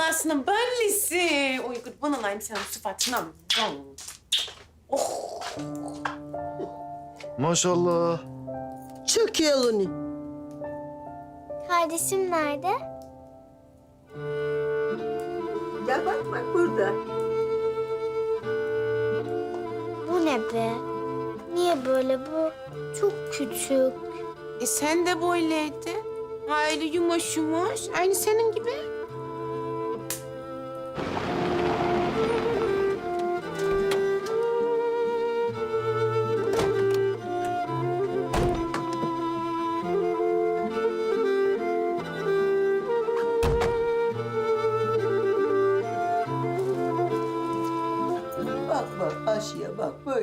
anasının bellisi. Oy kurban olayım senin sıfatına. Oh. Maşallah. Çok yalını. Kardeşim nerede? Gel bak bak burada. Bu ne be? Niye böyle bu? Çok küçük. E sen de böyleydi. Hayli yumuş yumuş. Aynı senin gibi.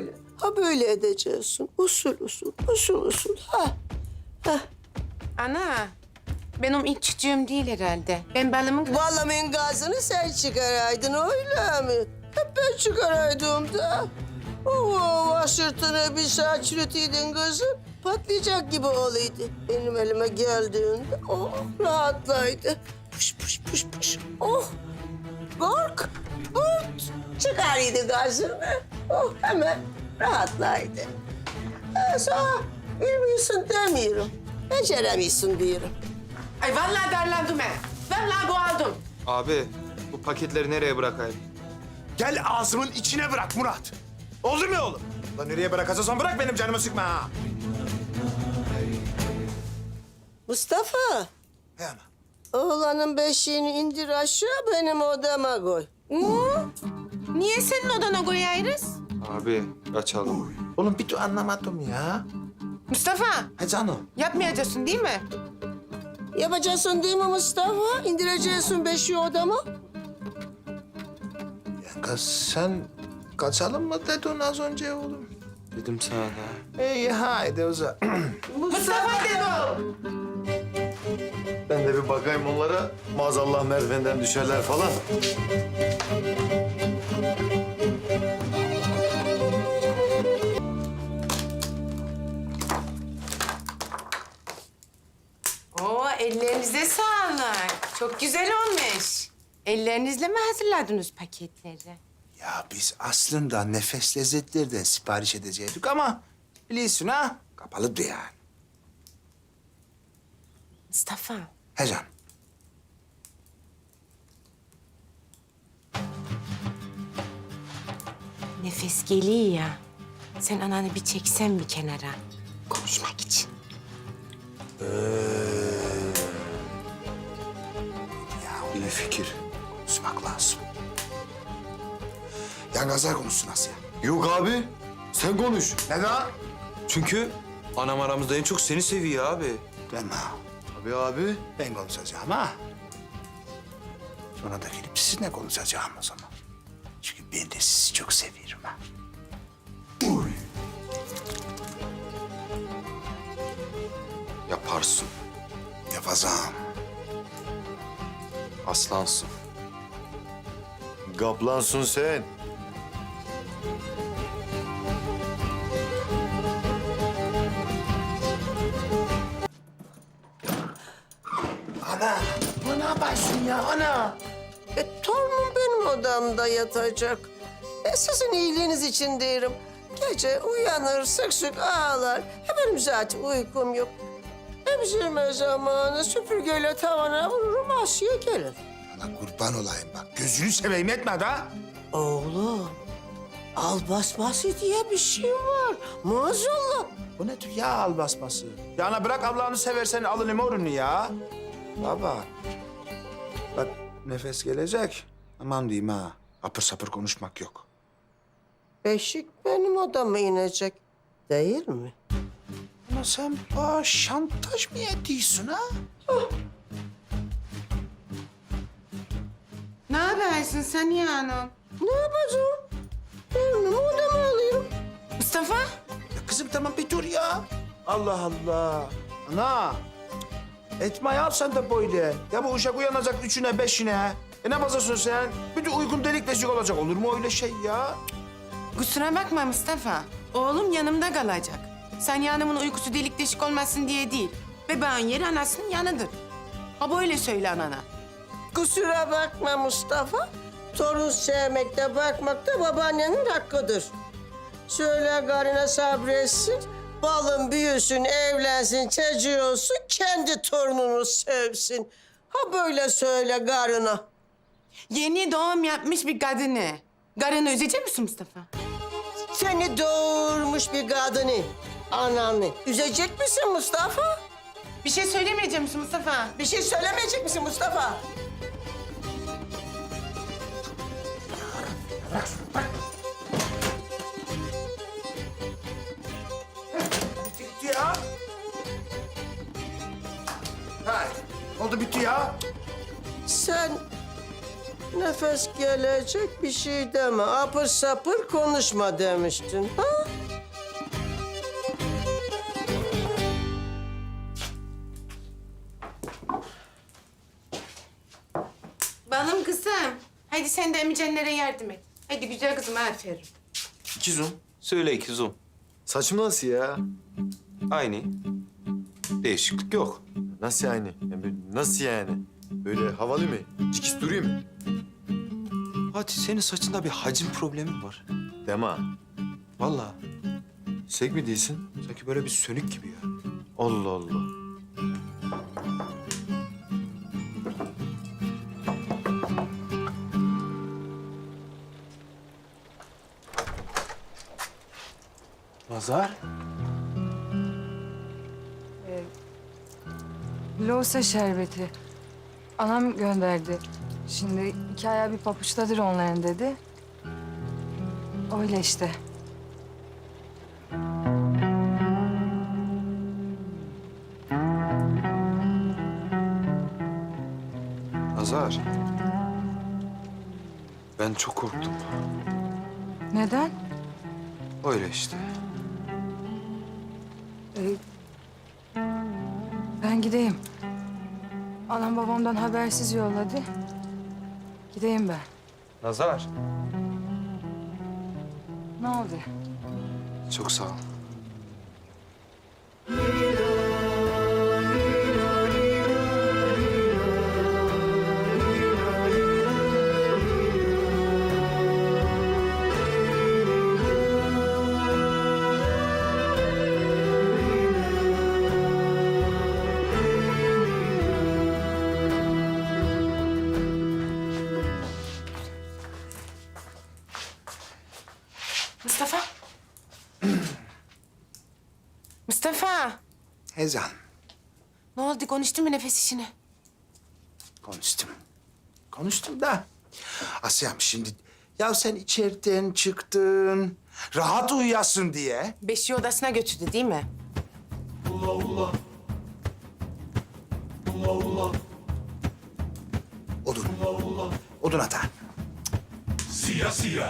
Böyle. Ha böyle edeceksin. Usul usul, usul usul. Ha. Ha. Ana, benim ilk çocuğum değil herhalde. Ben balımın... Vallahi gazını sen çıkaraydın öyle mi? Hep ben çıkaraydım da. Oo, sırtına bir saat çürütüydün kızım. Patlayacak gibi olaydı. Benim elime geldiğinde oh rahatlaydı. Puş puş puş puş. Oh. Kork. Kurt. Çıkarıydı gazını. Oh hemen rahatlaydı. Ha, sonra bilmiyorsun demiyorum. Beceremiyorsun diyorum. Ay vallahi darlandım ben. Vallahi boğaldım. Abi bu paketleri nereye bırakayım? Gel ağzımın içine bırak Murat. Oldu mu oğlum? Lan nereye bırakacaksan bırak benim canımı sıkma ha. Mustafa. He ana. Oğlanın beşiğini indir aşağı benim odama koy. Hı? Niye senin odana koyarız? Abi kaçalım. Oğlum bir dur anlamadım ya. Mustafa, He canım. yapmayacaksın değil mi? Yapacaksın değil mi Mustafa? İndireceksin beşiği odama. Ya kız sen kaçalım mı dedin az önce oğlum? Dedim sana da. İyi haydi o zaman. Mustafa dedi o. Ben de bir bakayım onlara. Maazallah merdivenden düşerler falan. Oo, ellerinize sağlık. Çok güzel olmuş. Ellerinizle mi hazırladınız paketleri? Ya biz aslında nefes lezzetlerden sipariş edecektik ama biliyorsun ha kapalıdı yani. Mustafa, He nefes geliyor ya. Sen ananı bir çeksen bir kenara. Konuşmak için. Ya iyi fikir. Konuşmak lazım. Ya Gazar konuşsun Asya. Yok abi. Sen konuş. Neden? Çünkü anam aramızda en çok seni seviyor abi. Ben ha. Abi. Ben konuşacağım ha. Sonra da gelip sizinle konuşacağım o zaman. Çünkü ben de sizi çok seviyorum ha. Yaparsın. Yapacağım. Aslansın. Gaplansın sen. ya ana? E, torunum benim odamda yatacak. E, sizin iyiliğiniz için derim. Gece uyanır, sık sık ağlar. E, benim zaten uykum yok. Emzirme zamanı süpürgeyle tavana vururum, Asya gelir. Ana kurban olayım bak. Gözünü seveyim etme da. Oğlum, al basması diye bir şey var. Maazallah. Bu ne tür ya al basması? Ya ana bırak ablanı seversen alın limorunu ya. Baba. Nefes gelecek. Aman diyeyim ha. Apır sapır konuşmak yok. Beşik benim odama inecek. Değil mi? Ama sen bana şantaj mı ediyorsun ha? Ne yaparsın sen ya hanım? Ne yapacağım? Benim odama alayım. Mustafa, Ya kızım tamam bir dur ya. Allah Allah. Ana. Etme ya sen de böyle. Ya bu uşak uyanacak üçüne beşine. E ne yapacaksın sen? Bir de uygun delik deşik olacak. Olur mu öyle şey ya? kusura bakma Mustafa. Oğlum yanımda kalacak. Sen yanımın uykusu delik deşik olmasın diye değil. Bebeğin yeri anasının yanıdır. Ha böyle söyle anana. Kusura bakma Mustafa. Torun sevmekte, bakmakta babaannenin hakkıdır. Söyle karına sabretsin. Balın büyüsün, evlensin, çocuğu olsun, kendi torununu sevsin. Ha böyle söyle karına. Yeni doğum yapmış bir kadını. Karını üzecek misin Mustafa? Seni doğurmuş bir kadını, ananı. Üzecek misin Mustafa? Bir şey söylemeyecek misin Mustafa? Bir şey söylemeyecek misin Mustafa? Nefes gelecek bir şey deme. Apır sapır konuşma demiştin. Ha? Balım kızım. Hadi sen de emicenlere yardım et. Hadi güzel kızım aferin. İkizum. Söyle ikizum. Saçım nasıl ya? Aynı. Değişiklik yok. Nasıl yani? yani nasıl yani? Böyle havalı mı? Cikiz duruyor mu? Hadi senin saçında bir hacim problemi var. Deme. Vallahi. Sek mi değilsin? Sanki böyle bir sönük gibi ya. Allah Allah. Nazar. Loğusa şerbeti. Anam gönderdi. Şimdi iki ayağı bir papuçtadır onların dedi. Öyle işte. Nazar. Ben çok korktum. Neden? Öyle işte. Ee, ben gideyim. Anam babamdan habersiz yolladı. Gideyim ben. Nazar. Ne oldu? Çok sağ ol. Mustafa. Mustafa. Ezan, Ne oldu? Konuştun mu nefes işini? konuştum. Konuştum da. Asya'm şimdi... Ya sen içeriden çıktın, rahat uyuyasın diye. Beşi odasına götürdü değil mi? Odun. Odun Sia, sia.